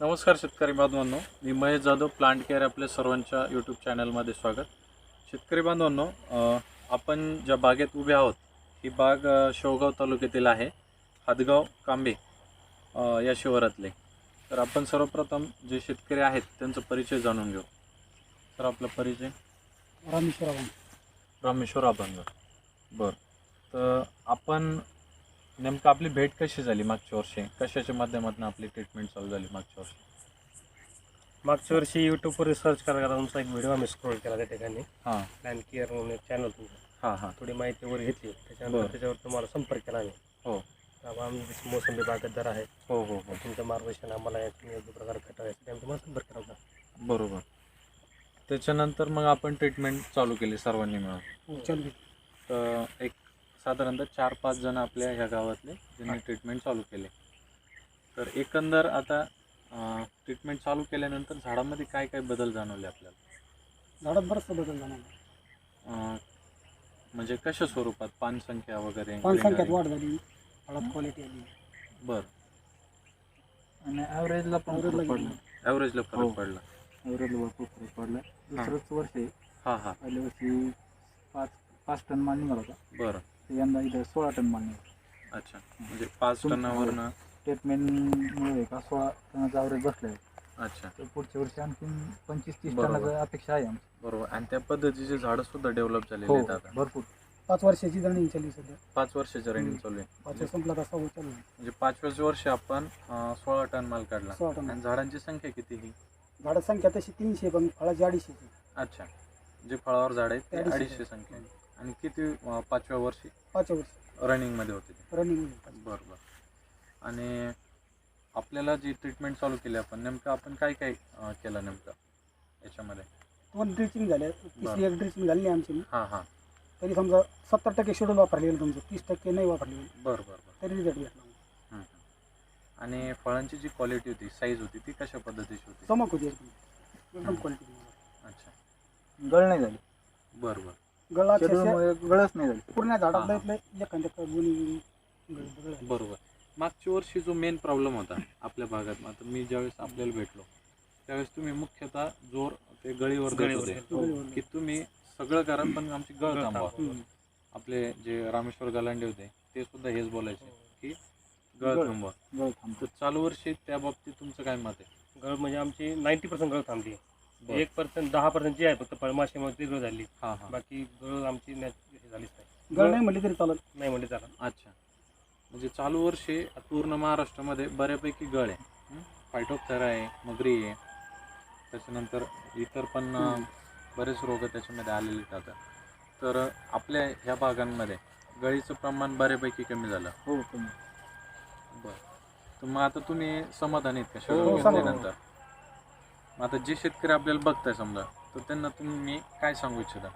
नमस्कार शेतकरी बांधवांनो. मी महेश जाधव प्लांट केअर आपल्या सर्वांच्या यूट्यूब चॅनलमध्ये स्वागत. शेतकरी बांधवांनो आपण ज्या बागेत उभे आहोत ही बाग शेवगाव तालुक्यातील आहे हादगाव कांबे या शिवारातले. तर आपण सर्वप्रथम जे शेतकरी आहेत त्यांचा परिचय जाणून घेऊ. तर आपला परिचय? रामेश्वरा रामेश्वर अभंग बरं. तर आपण नेमकं आपली भेट कशी झाली मागच्या वर्षी? कशाच्या माध्यमातून आपली ट्रीटमेंट चालू झाली मागच्या वर्षी? मागच्या वर्षी यूट्यूबवर सर्च करा करा तुमचा एक व्हिडिओ आम्ही स्क्रोल केला त्या ठिकाणी. हां. प्लॅन केअर म्हणून चॅनल तुमचं हां हां. थोडी माहिती वगैरे घेतली. बरं. त्याच्यानंतर त्याच्यावर तुम्हाला संपर्क केला आम्ही. हो. त्यामुळे आम्ही मोसंबी बागतदार आहे. हो हो हो. तुमचं मार्गदर्शन आम्हाला यातून योग्य प्रकारे भेटावं त्यामुळे तुम्हाला संपर्क केला होता बरोबर. त्याच्यानंतर मग आपण ट्रीटमेंट चालू केली सर्वांनी मिळून. चालू तर एक साधारणतः चार पाच जण आपल्या ह्या गावातले ज्यांनी ट्रीटमेंट चालू केले. तर एकंदर आता ट्रीटमेंट चालू केल्यानंतर झाडामध्ये काय काय बदल जाणवले आपल्याला? झाडात बराचसा बदल अं, म्हणजे कशा स्वरूपात? पान संख्या वगैरे पानसंख्यात? वाढ झाली. फळात क्वालिटी आली. बर. आणि ॲव्हरेजला पण फरक पडला. ॲव्हरेजला हो. फरक पडला. ॲव्हरेजला भरपूर फरक पडला. दुसरंच वर्ष आहे. हां हां. पहिल्या वर्षी पाच पाच टन माल निघाला होता. बरं. यंदा इथं सोळा टन माल निघाला अच्छा म्हणजे पाच तुम- टनावरनं? ट्रीटमेंटमुळे का सोळा टनाचा ॲव्हरेज बसला आहे अच्छा. तर पुढच्या वर्षी आणखीन पंचवीस तीस बरोबर. टनाची अपेक्षा आहे आमची. बरोबर. आणि त्या पद्धतीचे झाडं सुद्धा डेव्हलप झालेले हो आहेत आता. भरपूर. पाच वर्षाची रनिंग चालली सध्या. पाच वर्षाच्या रनिंग चालू आहे. पाच वर्ष संपला तसा चालू आहे. म्हणजे पाचव्याच वर्षी आपण अं, सोळा टन माल काढला. सोळा टन आणि झाडांची संख्या किती ही? झाडाची संख्या तशी तीनशे पण फळाची अडीचशे अच्छा. जे फळावर झाड आहेत ते अडीचशे. अडीचशे संख्या आहे. आणि किती अं, पाचव्या वर्षी? पाच वर्ष. रनिंगमध्ये होते ते. रनिंग बरं बरं. आणि आपल्याला जी ट्रीटमेंट चालू केली आपण नेमकं आपण काय काय अं, केलं नेमकं याच्यामध्ये? दोन ड्रिचिंग झाल्या. तिसरी एक ड्रिचिंग झाली नाही आमची. हां हां. तरी समजा सत्तर टक्के शेड्यूल वापरलेलं तुमचं. तीस टक्के नाही वापरलेलं बरं बरं बरं. तरी रिझल्ट भेटला हं, हं. आणि फळांची जी क्वालिटी होती साईज होती ती कशा पद्धतीची होती? चमक होती एकदम. एकदम क्वालिटी अच्छा. गळ नाही झाली. बरं बरं. गळा अक्षरशः शेड्यूलमुळे गळच नाही झाली पूर्ण झाडातलं. इथलं एखाद्या गुणी गळ- गळ- बरोबर मागच्या वर्षी जो मेन प्रॉब्लेम होता आपल्या भागात आता मी ज्यावेळेस आपल्याला भेटलो त्यावेळेस तुम्ही मुख्यतः जोर ते गळीवर देत गळीवर होते. की तुम्ही सगळं करा पण आमची गळ थांबवा. आपले जे रामेश्वर गलांडे होते ते सुद्धा हेच बोलायचे की गळ. थांबवा तर चालू वर्षी त्या बाबतीत तुमचं काय मत आहे गळ म्हणजे आमची नाईन्टी पर्सेंट गळ थांबली. एक पर्सेंट दहा पर्सेंट जी आहे फक्त फळमाशीमुळे ती गळ झाली. हां हां. बाकी गळ आमची नॅच- हे झालीच नाही. गळ नाही म्हणली तरी चालत? नाही म्हणली चालत. अच्छा. म्हणजे चालू वर्षी पूर्ण महाराष्ट्रामध्ये बऱ्यापैकी गळ आहे. फायटोप्थेरा आहे मगरी आहे. त्याच्यानंतर इतर पण अं. बरेच रोग त्याच्यामध्ये आलेले आता. तर आपल्या ह्या भागांमध्ये गळीचं प्रमाण बऱ्यापैकी कमी झालं. हो कमी. बरं. तर मग आता तुम्ही समाधानी आहेत का? हो, समाधानी. घेतल्यानंतर? मग आता जे शेतकरी आपल्याला बघताय समजा तर त्यांना तुम्ही काय सांगू इच्छिता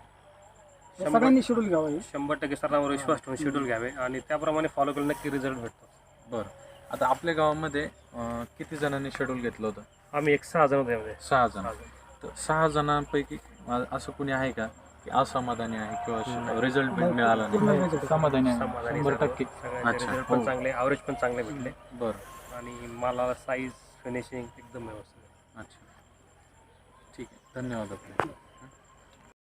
सगळ्यांनी शेड्यूल घ्यावं हे. शंभर टक्के सरांवर विश्वास ठेवून. शेड्यूल घ्यावे आणि त्याप्रमाणे फॉलो केलं नक्की रिझल्ट भेटतो बरं आता आपल्या गावामध्ये अं, किती जणांनी शेड्यूल घेतलं होतं आम्ही एक सहा जण होतो सहा जण. तर सहा जणांपैकी अ- असं कुणी आहे का की असमाधानी आहे किंवा. रिझल्ट नाही, मिळाला पूर्ण नाही result. समाधानी समाधानी शंभर. टक्के सगळ्यांचे अच्छा. रिझल्ट हो. पण चांगले ॲव्हरेज पण चांगले भेटले बरं आणि मालाला साईज फिनिशिंग एकदम व्यवस्थित अच्छा धन्यवाद आपले.